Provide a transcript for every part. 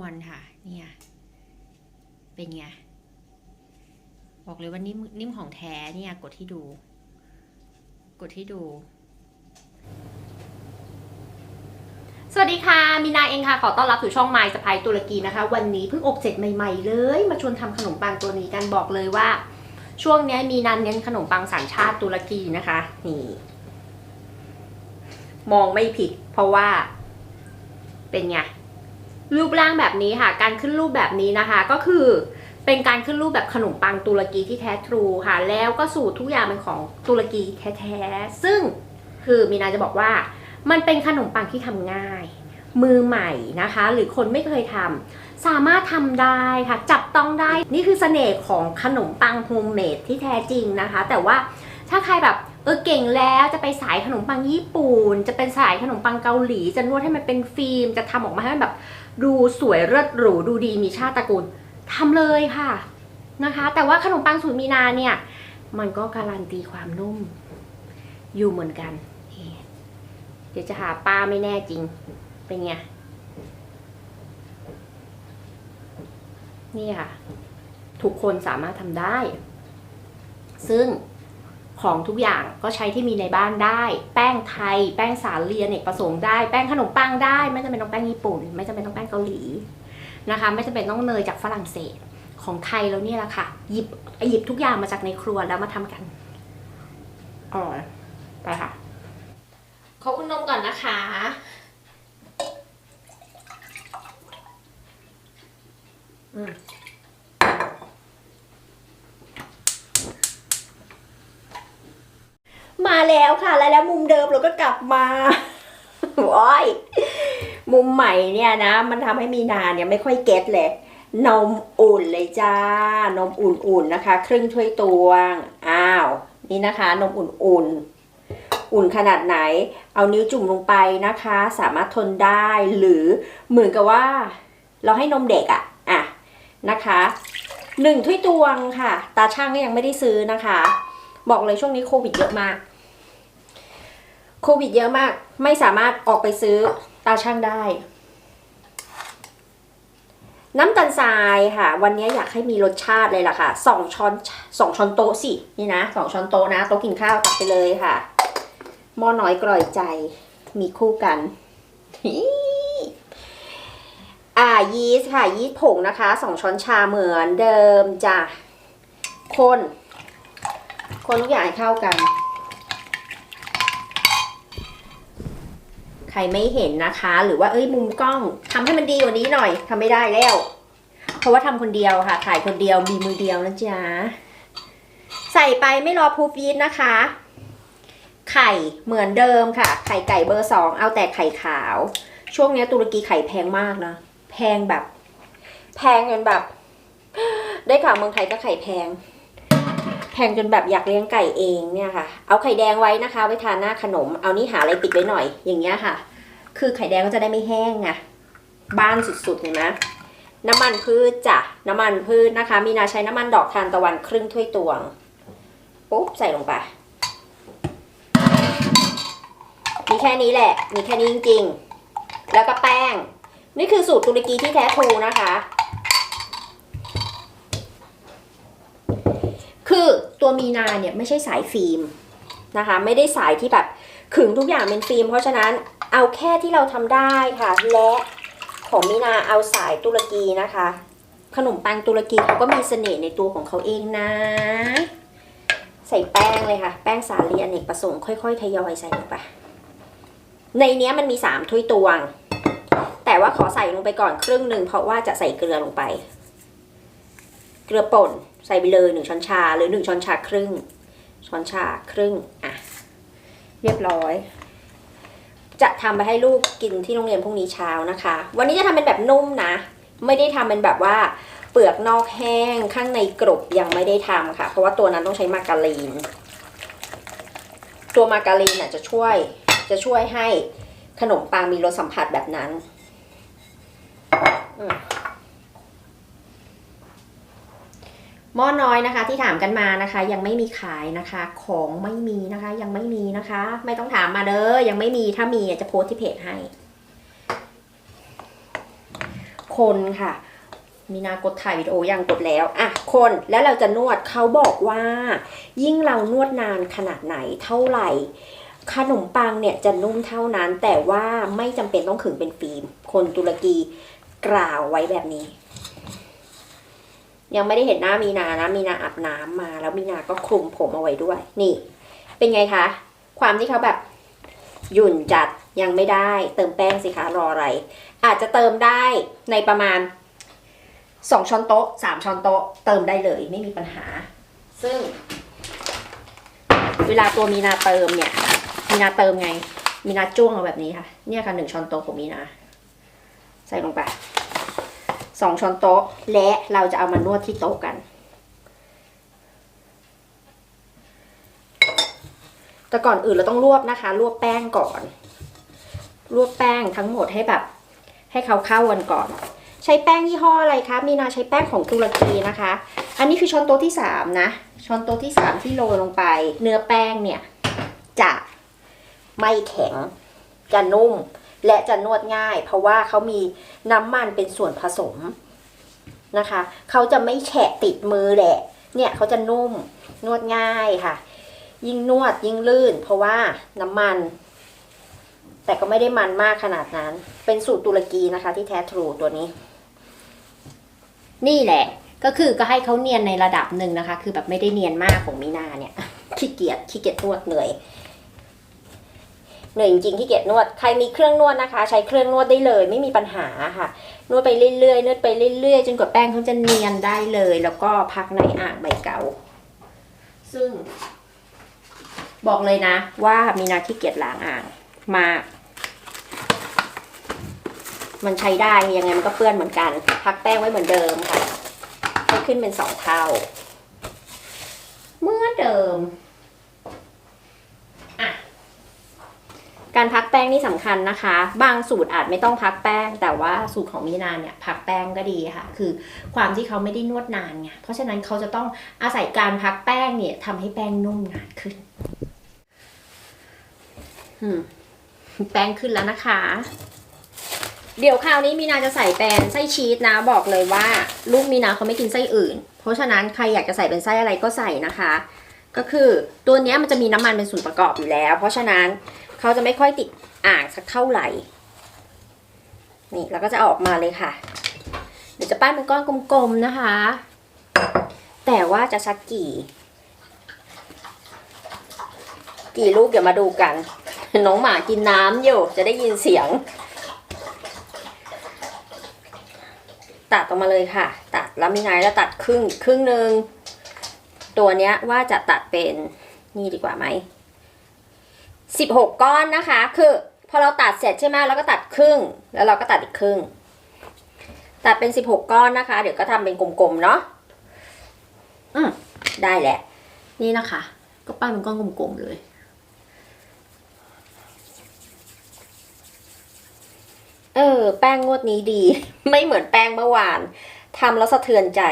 วลค่ะ เนี่ย เป็นไง บอกเลยว่านิ่มนิ่มของแท้เนี่ย กดที่ดู กดที่ดู สวัสดีค่ะ มีนาเองค่ะ ขอต้อนรับสู่ช่องไม s ส p ายตุรกีนะคะ วันนี้เพิ่งอบเสร็จใหม่ๆเลย มาชวนทำขนมปังตัวนี้กันบอกเลยว่า ช่วงนี้มีนันเน้นขนมปังสัญชาติตุรกีนะคะ นี่ มองไม่ผิด เพราะว่า เป็นไง รูปร่างแบบนี้ค่ะ การขึ้นรูปแบบนี้นะคะ ก็คือเป็นการขึ้นรูปแบบขนมปังตุรกีที่แท้ทรูค่ะ แล้วก็สูตรทุกอย่างเป็นของตุรกีแท้ๆ ซึ่งคือมีนาจะบอกว่า มันเป็นขนมปังที่ทำง่าย มือใหม่นะคะ หรือคนไม่เคยทำสามารถทำได้ค่ะ จับต้องได้ นี่คือเสน่ห์ของขนมปังโฮมเมดที่แท้จริงนะคะ แต่ว่าถ้าใครแบบเออเก่งแล้วจะไปสายขนมปังญี่ปุ่น จะเป็นสายขนมปังเกาหลี จะนวดให้มันเป็นฟิล์ม จะทำออกมาให้มันแบบ ดูสวยเลิศหรูดูดีมีชาติตระกูลทำเลยค่ะนะคะ แต่ว่าขนมปังสูตรมีนาเนี่ย มันก็การันตีความนุ่ม อยู่เหมือนกัน เดี๋ยวจะหาป้าไม่แน่จริง เป็นไง นี่ค่ะ ทุกคนสามารถทำได้ ซึ่ง ของทุกอย่างก็ใช้ที่มีในบ้านได้ แป้งไทย แป้งสาลีอเนกประสงค์ได้ แป้งขนมปังได้ ไม่จำเป็นต้องแป้งญี่ปุ่น ไม่จำเป็นต้องแป้งเกาหลีนะคะ ไม่จำเป็นต้องเนยจากฝรั่งเศสของไทยแล้วเนี่ยแหละค่ะ หยิบหยิบทุกอย่างมาจากในครัวแล้วมาทำกันอร่อยไปค่ะขออุ่นนมก่อนนะคะอืม มาแล้วค่ะ แล้วแล้วมุมเดิมเราก็กลับมาว้ายมุมใหม่เนี่ยนะ มันทำให้มีนาเนี่ยไม่ค่อยเก็ตเลย นมอุ่นเลยจ้า นมอุ่นๆนะคะ ครึ่งถ้วยตวง อ้าว นี่นะคะ นมอุ่นๆอุ่นขนาดไหน เอานิ้วจุ่มลงไปนะคะ สามารถทนได้ หรือเหมือนกับว่า เราให้นมเด็กอะอะนะคะหนึ่งถ้วยตวงค่ะ ตาช่างก็ยังไม่ได้ซื้อนะคะ บอกเลยช่วงนี้โควิดเยอะมาก โควิดเยอะมาก ไม่สามารถออกไปซื้อตาช่างได้ น้ำตาลทรายค่ะ วันนี้อยากให้มีรสชาติเลยล่ะค่ะสองช้อนสองช้อนโต๊ะสินี่นะสองช้อนโต๊ะนะโต๊ะกินข้าวตักไปเลยค่ะหม้อน้อยกร่อยใจมีคู่กันอ่ายีสต์ค่ะยีสต์ผงนะคะสองช้อนชาเหมือนเดิมจ้ะคน คนทุกอย่างให้เข้ากัน ใครไม่เห็นนะคะ หรือว่าเอ้ยมุมกล้องทำให้มันดีกว่านี้หน่อยทำไม่ได้แล้ว เพราะว่าทำคนเดียวค่ะ ถ่ายคนเดียวมีมือเดียวนะจ๊ะใส่ไปไม่รอพูฟีดนะคะ ไข่เหมือนเดิมค่ะ ไข่ไก่เบอร์สองเอาแต่ไข่ขาว ช่วงนี้ตุรกีไข่แพงมากนะ แพงแบบ แพงจนแบบ ได้ข่าวเมืองไทยก็ไข่แพง แพงจนแบบอยากเลี้ยงไก่เองเนี่ยค่ะ เอาไข่แดงไว้นะคะ ไว้ทานหน้าขนม เอานี่หาอะไรปิดไว้หน่อย อย่างเงี้ยค่ะ คือไข่แดงก็จะได้ไม่แห้งไงบ้านสุดๆเห็นไหมน้ำมันพืชจ้ะน้ำมันพืชนะคะ มีนาใช้น้ำมันดอกทานตะวันครึ่งถ้วยตวงปุ๊บใส่ลงไป มีแค่นี้แหละ มีแค่นี้จริงๆ แล้วก็แป้ง นี่คือสูตรตุรกีที่แท้ทรูนะคะ คือตัวมีนาเนี่ยไม่ใช่สายฟิล์มนะคะ ไม่ได้สายที่แบบขึงทุกอย่างเป็นฟิล์ม เพราะฉะนั้นเอาแค่ที่เราทำได้ค่ะ และของมีนาเอาสายตุรกีนะคะ ขนมปังตุรกีเขาก็มีเสน่ห์ในตัวของเขาเองนะ ใส่แป้งเลยค่ะ แป้งสาลีอเนกประสงค์ค่อยๆทยอยใส่ลงไปในเนี้ยมันมีสามถ้วยตวง แต่ว่าขอใส่ลงไปก่อนครึ่งหนึ่งเพราะว่าจะใส่เกลือลงไป เกลือป่น ใส่ไปเลยหนึ่งช้อนชาหรือหนึ่งช้อนชาครึ่ง ช้อนชาครึ่งอะเรียบร้อย จะทำไปให้ลูกกินที่โรงเรียนพรุ่งนี้เช้านะคะ วันนี้จะทำเป็นแบบนุ่มนะ ไม่ได้ทำเป็นแบบว่าเปลือกนอกแห้งข้างในกรบยังไม่ได้ทำค่ะ เพราะว่าตัวนั้นต้องใช้มาการีน ตัวมาการีนน่ะจะช่วยจะช่วยให้ขนมปังมีรสสัมผัสแบบนั้น อืม หม้อน้อยนะคะที่ถามกันมานะคะ ยังไม่มีขายนะคะ ของไม่มีนะคะ ยังไม่มีนะคะ ไม่ต้องถามมาเด้อยังไม่มีถ้ามีจะโพสที่เพจให้คคนค่ะ มีนากดถ่ายวิดีโอยังกดแล้วอะคนแล้วเราจะนวดเขาบอกว่า ยิ่งเรานวดนานขนาดไหนเท่าไหร่ขนมปังเนี่ยจะนุ่มเท่านั้น แต่ว่าไม่จำเป็นต้องขึงเป็นฟิล์มคนตุรกีกล่าวไว้แบบนี้ ยังไม่ได้เห็นหน้ามีนานะมีนาอาบน้ำมา แล้วมีนาก็คลุมผมเอาไว้ด้วย นี่ เป็นไงคะ ความที่เขาแบบหยุ่นจัดยังไม่ได้ เติมแป้งสิคะรออะไร อาจจะเติมได้ในประมาณสองช้อนโต๊ะสามช้อนโต๊ะ เติมได้เลยไม่มีปัญหา ซึ่ง เวลาตัวมีนาเติมเนี่ย มีนาเติมไง มีนาจ้วงเอาแบบนี้ค่ะ เนี่ยค่ะหนึ่งช้อนโต๊ะของมีนา ใส่ลงไป สองช้อนโต๊ะ และเราจะเอามานวดที่โต๊ะกัน แต่ก่อนอื่นเราต้องรวบนะคะ รวบแป้งก่อน รวบแป้งทั้งหมดให้แบบ ให้เขาเข้ากันก่อน ใช้แป้งยี่ห้ออะไรคะมีนาใช้แป้งของตุรกีนะคะ อันนี้คือช้อนโต๊ะที่สามนะ ช้อนโต๊ะที่สามที่โรยลงไป เนื้อแป้งเนี่ยจะไม่แข็งจะนุ่ม และจะนวดง่าย เพราะว่าเขามีน้ำมันเป็นส่วนผสมนะคะ เขาจะไม่แฉะติดมือแหละ เนี่ยเขาจะนุ่มนวดง่ายค่ะ ยิ่งนวดยิ่งลื่น เพราะว่าน้ำมัน แต่ก็ไม่ได้มันมากขนาดนั้น เป็นสูตรตุรกีนะคะที่แท้ทรูตัวนี้ นี่แหละก็คือก็ให้เขาเนียนในระดับหนึ่งนะคะ คือแบบไม่ได้เนียนมากของมีนาเนี่ยขี้เกียจขี้เกียจนวดเหนื่อย เหนื่อยจริงๆขี้เกียจนวด ใครมีเครื่องนวดนะคะ ใช้เครื่องนวดได้เลย ไม่มีปัญหาค่ะ นวดไปเรื่อยๆนวดไปเรื่อยๆ จนกว่าแป้งเขาจะเนียนได้เลย แล้วก็พักในอ่างใบเกา ซึ่ง บอกเลยนะ ว่ามีนาขี้เกียจล้างอ่างมาก มันใช้ได้ยังไงมันก็เปื้อนเหมือนกัน พักแป้งไว้เหมือนเดิมค่ะให้ขึ้นเป็นสองเท่า เมื่อเดิมอะ การพักแป้งนี่สำคัญนะคะ บางสูตรอาจไม่ต้องพักแป้ง แต่ว่าสูตรของมีนานเนี่ยพักแป้งก็ดีค่ะ คือความที่เขาไม่ได้นวดนานไงเพราะฉะนั้นเขาจะต้องอาศัยการพักแป้งเนี่ยทำให้แป้งนุ่มนานขึ้นแป้งขึ้นแล้วนะคะ เดี๋ยวคราวนี้มีนาจะใส่เป็นไส้ชีสนะ บอกเลยว่า ลูกมีนาเขาไม่กินไส้อื่น เพราะฉะนั้นใครอยากจะใส่เป็นไส้อะไรก็ใส่นะคะ ก็คือตัวนี้มันจะมีน้ำมันเป็นส่วนประกอบอยู่แล้ว เพราะฉะนั้น เขาจะไม่ค่อยติดอ่างสักเท่าไหร่ นี่เราก็จะอออกมาเลยค่ะ เดี๋ยวจะปั้นเป็นก้อนกลมๆนะคะ แต่ว่าจะสักกี่ กี่ลูกเดี๋ยวมาดูกัน น้องหมากินน้ำอยู่ จะได้ยินเสียง ตัดออกมาเลยค่ะ ตัดแล้วมีไงแล้วตัดครึ่งครึ่งหนึ่งตัวเนี้ยว่าจะตัดเป็นนี่ดีกว่าไหม สิบหกก้อนนะคะ คือพอเราตัดเสร็จใช่ไหมแล้วก็ตัดครึ่ง แล้วเราก็ตัดอีกครึ่ง ตัดเป็นสิบหกก้อนนะคะ เดี๋ยวก็ทำเป็นกลมๆเนาะอืมได้แหละ นี่นะคะ ก็ปั้นเป็นก้อนกลมๆเลยเออแป้งงวดนี้ดี ไม่เหมือนแป้งเมื่อวานทำแล้วสะเทือนใจ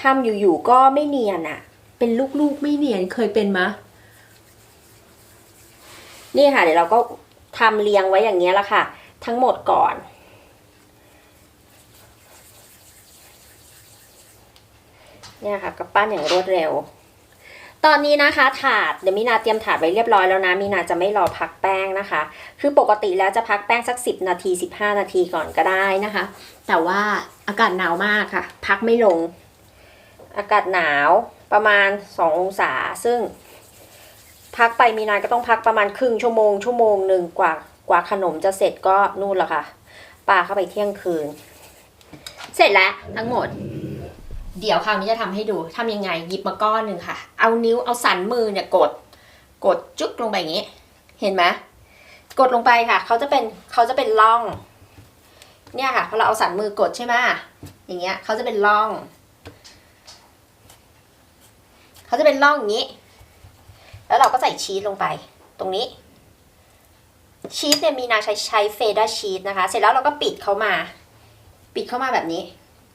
ทำอยู่ๆก็ไม่เนียนอะเป็นลูกๆไม่เนียนเคยเป็นมะ นี่ค่ะ เดี๋ยวเราก็ทำเรียงไว้อย่างเงี้ยละค่ะ ทั้งหมดก่อน เนี่ยค่ะก็ปั้นอย่างรวดเร็ว ตอนนี้นะคะ ถาดเดี๋ยวมีนาเตรียมถาดไว้เรียบร้อยแล้วนะมีนาจะไม่รอพักแป้งนะคะ คือปกติแล้วจะพักแป้งสัก 10 นาที 15 นาทีก่อนก็ได้นะคะ แต่ว่าอากาศหนาวมากค่ะ พักไม่ลง อากาศหนาวประมาณ2องศาซึ่ง พักไปมีนานก็ต้องพักประมาณครึ่งชั่วโมงชั่วโมงหนึ่งกว่ากว่าขนมจะเสร็จก็นู่นและค่ะปาเข้าไปเที่ยงคืน เสร็จแล้วทั้งหมด เดี๋ยวคราวนี้จะทำให้ดูทำยังไงหยิบมาก้อนหนึ่งค่ะ เอานิ้วเอาสันมือเนี่ยกด กดจุ๊กลงไปอย่างนี้ เห็นไหมกดลงไปค่ะเขาจะเป็นเขาจะเป็นร่อง เนี่ยค่ะพอเราเอาสันมือกดใช่ไหมอย่างเงี้ยเขาจะเป็นร่องเขาจะเป็นร่องอย่างนี้ แล้วเราก็ใส่ชีสลงไป ตรงนี้ ชีสเนี่ยมีนาใช้ใช้เฟด้าชีสนะคะ เสร็จแล้วเราก็ปิดเขามา ปิดเข้ามาแบบนี้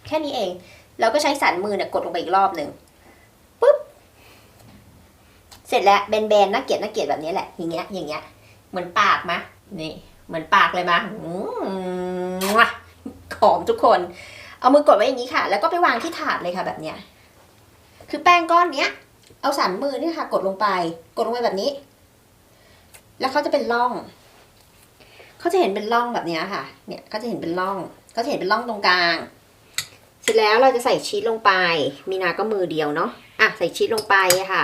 แค่นี้เองแล้วก็ใช้สันมือเนี่ยกดลงไปอีกรอบหนึ่งปุ๊บ เสร็จแล้วแบนๆน่าเกลียดน่าเกลียดแบบนี้แหละ อย่างเงี้ย อย่างเงี้ย เหมือนปากมะ นี่ เหมือนปากเลยมะหอมทุกคน เอามือกดไว้อย่างนี้ค่ะ แล้วก็ไปวางที่ถาดเลยค่ะแบบเนี้ย คือแป้งก้อนเนี้ย เอาสันมือเนี่ยค่ะ กดลงไป กดลงไปแบบนี้ แล้วเขาจะเป็นร่องเขาจะเห็นเป็นร่องแบบนี้ค่ะ เนี่ยเขาจะเห็นเป็นร่องเขาจะเห็นเป็นร่องตรงกลาง เสร็จแล้วเราจะใส่ชีสลงไป มีนาก็มือเดียวเนาะอะใส่ชีสลงไปค่ะ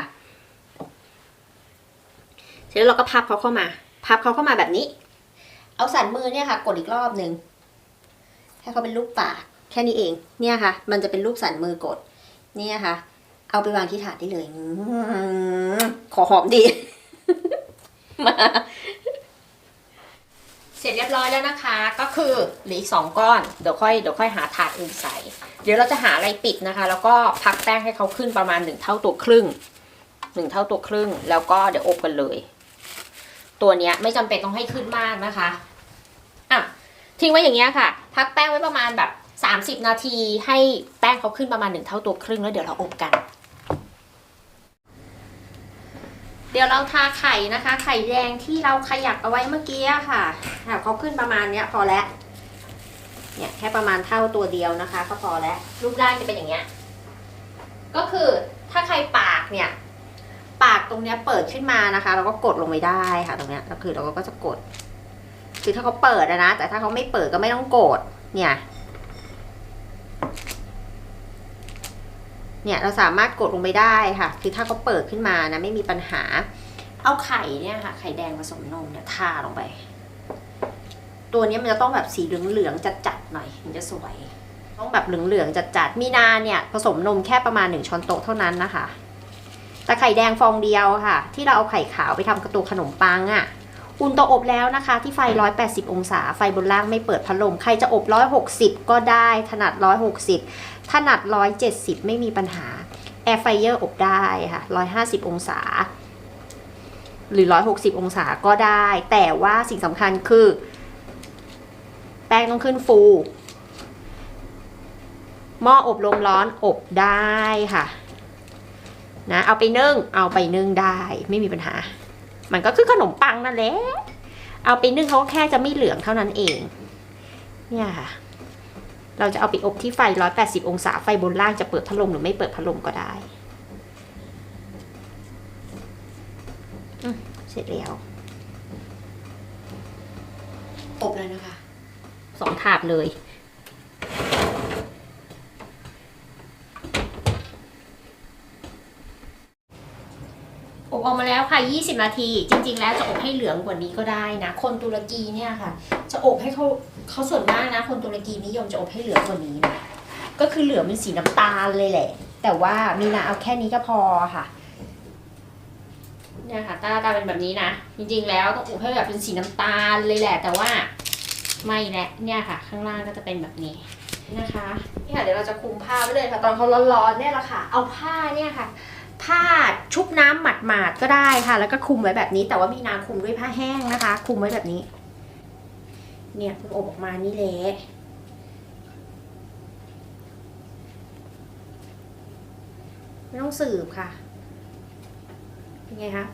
เสร็จแล้วเราก็พับเขาเข้ามา พับเขาเข้ามาแบบนี้ เอาสันมือเนี่ยค่ะ กดอีกรอบหนึ่งให้เขาเป็นรูปปากแค่นี้เอง เนี่ยค่ะ มันจะเป็นรูปสันมือกด เนี่ยค่ะ เอาไปวางที่ถาดได้เลยขอหอมดี มาเสร็จเรียบร้อยแล้วนะคะ ก็คือเหลืออีกสองก้อนเดี๋ยวค่อยเดี๋ยวค่อยหาถาดอื่นใส่ เดี๋ยวเราจะหาอะไรปิดนะคะ แล้วก็พักแป้งให้เขาขึ้นประมาณหนึ่งเท่าตัวครึ่งหนึ่งเท่าตัวครึ่ง แล้วก็เดี๋ยวอบกันเลย ตัวเนี้ยไม่จำเป็นต้องให้ขึ้นมากนะคะอะทิ้งไว้อย่างเงี้ยค่ะ พักแป้งไว้ประมาณแบบ30นาทีให้แป้งเขาขึ้นประมาณหนึ่งเท่าตัวครึ่งแล้วเดี๋ยวเราอบกัน เดี๋ยวเราทาไข่นะคะ ไข่แดงที่เราขยับเอาไว้เมื่อกี้ค่ะค่ะเขาขึ้นประมาณเนี้ยพอแล้วเนี่ยแค่ประมาณเท่าตัวเดียวนะคะ ก็พอแล้วรูปร่างจะเป็นอย่างเงี้ยก็คือถ้าใครปากเนี่ย ปากตรงเนี้ยเปิดขึ้นมานะคะ เราก็กดลงไปได้ค่ะตรงเนี้ยก็คือเราก็จะกด คือถ้าเขาเปิดนะแต่ถ้าเขาไม่เปิดก็ไม่ต้องกดเนี่ย เนี่ยเราสามารถกดลงไปได้ค่ะ คือถ้าเขาเปิดขึ้นมานะไม่มีปัญหา เอาไข่เนี่ยค่ะ ไข่แดงผสมนมเนี่ยทาลงไป ตัวนี้มันจะต้องแบบสีเหลืองๆจัดๆหน่อยถึงจะสวย ต้องแบบเหลืองๆจัดๆมีนาเนี่ยผสมนมแค่ประมาณหนึ่งช้อนโต๊ะเท่านั้นนะคะ แต่ไข่แดงฟองเดียวค่ะ ที่เราเอาไข่ขาวไปทำกระตูขนมปังอะ่ะ อุ่นเตาอบแล้วนะคะ ที่ไฟ 180 องศา ไฟบนล่างไม่เปิดพัดลม ใครจะอบ 160 ก็ได้ ถนัด 160 ถนัด 170 ไม่มีปัญหา แอร์ไฟเออร์อบได้ค่ะ 150 องศา หรือ 160 องศาก็ได้ แต่ว่าสิ่งสำคัญคือ แป้งต้องขึ้นฟูหม้ออบลมร้อนอบได้ค่ะนะเอาไปนึ่งเอาไปนึ่งได้ไม่มีปัญหา มันก็คือขนมปังนั่นแหละ เอาไปนึ่งเขาก็แค่จะไม่เหลืองเท่านั้นเอง เนี่ยค่ะ เราจะเอาไปอบที่ไฟ 180 องศา ไฟบนล่างจะเปิดพัดลมหรือไม่เปิดพัดลมก็ได้อืมเสร็จแล้ว อบเลยนะคะ สองถาดเลย อบอกมาแล้วค่ะ 20 นาที จริง ๆ แล้วจะอบให้เหลืองกว่านี้ก็ได้นะ คนตุรกีเนี่ยค่ะ จะอบให้เขาเขาส่วนมากนะ คนตุรกีนิยมจะอบให้เหลืองกว่านี้นะ ก็คือเหลืองเป็นสีน้ำตาลเลยแหละ แต่ว่ามีนาเอาแค่นี้ก็พอค่ะเนี่ยค่ะหน้าตาเป็นแบบนี้นะ จริง ๆ แล้วต้องอบให้แบบเป็นสีน้ำตาลเลยแหละ แต่ว่าไม่แหละเนี่ยค่ะ ข้างล่างก็จะเป็นแบบนี้นะคะนี่ค่ะเดี๋ยวเราจะคลุมผ้าไว้เลยค่ะ ตอนเขาร้อนๆเนี่ยแหละค่ะ เอาผ้าเนี่ยค่ะ ผ้าชุบน้ำหมาดๆก็ได้ค่ะ แล้วก็คลุมไว้แบบนี้ แต่ว่ามีนาคลุมด้วยผ้าแห้งนะคะคลุมไว้แบบนี้ เนี่ยเพิ่งอบออกมานี่แหละไม่ต้องสืบค่ะ เป็นไงคะ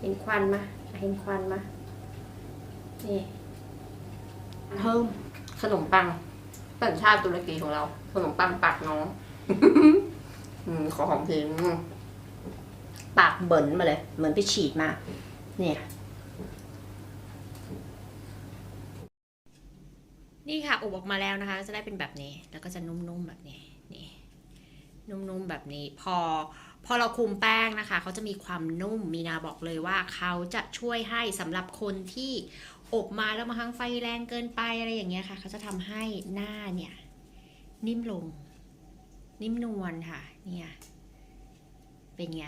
เห็นควันมาเห็นควันมานี่เพิ่มขนมปังสัญชาติตุรกีของเรา ขนมปังปากน้อง อืมขอหอมเพลงปากเบิ่นมาเลย เหมือนไปฉีดมา เนี่ยนี่ค่ะอบออกมาแล้วนะคะ จะได้เป็นแบบนี้ แล้วก็จะนุ่มๆแบบนี้นี่นุ่มๆแบบนี้ พอพอเราคลุมแป้งนะคะ เขาจะมีความนุ่มมีนาบอกเลยว่าเขาจะช่วยให้สำหรับคนที่อบมาแล้วมาทั้งไฟแรงเกินไปอะไรอย่างเงี้ยค่ะ เขาจะทำให้หน้าเนี่ย นิ่มลง นิ่มนวลค่ะ เนี่ย เป็นไง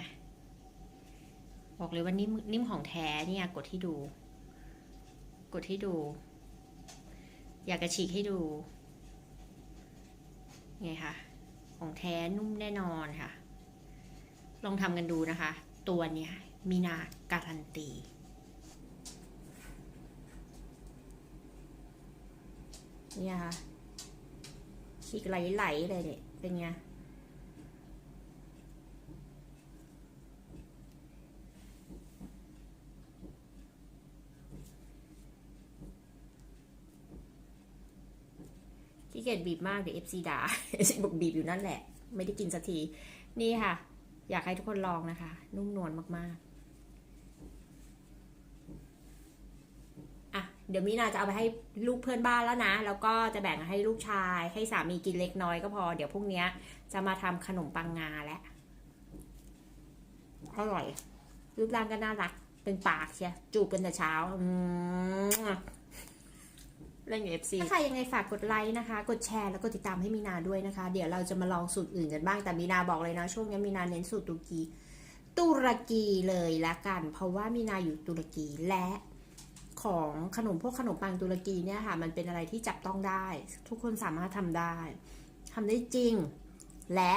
บอกเลยว่านิ่มนิ่มของแท้เนี่ย กดให้ดู กดให้ดู อยากจะฉีกให้ดู ไงคะของแท้นุ่มแน่นอนค่ะ ลองทำกันดูนะคะ ตัวเนี้ยมีนาการันตีเนี่ยค่ะฉีกไหลๆเลยเนี่ยเป็นไง บีบมากเดี๋ยวเอฟซีด่าเอฟซีบอกบีบอยู่นั่นแหละ ไม่ได้กินสักที นี่ค่ะ อยากให้ทุกคนลองนะคะ นุ่มนวลมากๆ อะ เดี๋ยวมีนาจะเอาไปให้ลูกเพื่อนบ้านแล้วนะ แล้วก็จะแบ่งให้ลูกชาย ให้สามีกินเล็กน้อยก็พอ เดี๋ยวพรุ่งนี้จะมาทำขนมปังงาแล้วอร่อย รูปร่างก็น่ารัก เป็นปากเชียจูบกันแต่เช้า อืม เล่นอยู่ FC ถ้าใครยังไงฝากกดไลค์นะคะ กดแชร์แล้วก็ติดตามให้มีนาด้วยนะคะ เดี๋ยวเราจะมาลองสูตรอื่นกันบ้างแต่มีนาบอกเลยนะ ช่วงนี้มีนาเน้นสูตรตุรกี ตุรกีเลยละกัน เพราะว่ามีนาอยู่ตุรกีและของขนมพวกขนมปังตุรกีเนี่ยค่ะ มันเป็นอะไรที่จับต้องได้ ทุกคนสามารถทำได้ทำได้จริง และ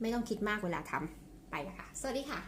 ไม่ต้องคิดมากเวลาทำไปละค่ะสวัสดีค่ะ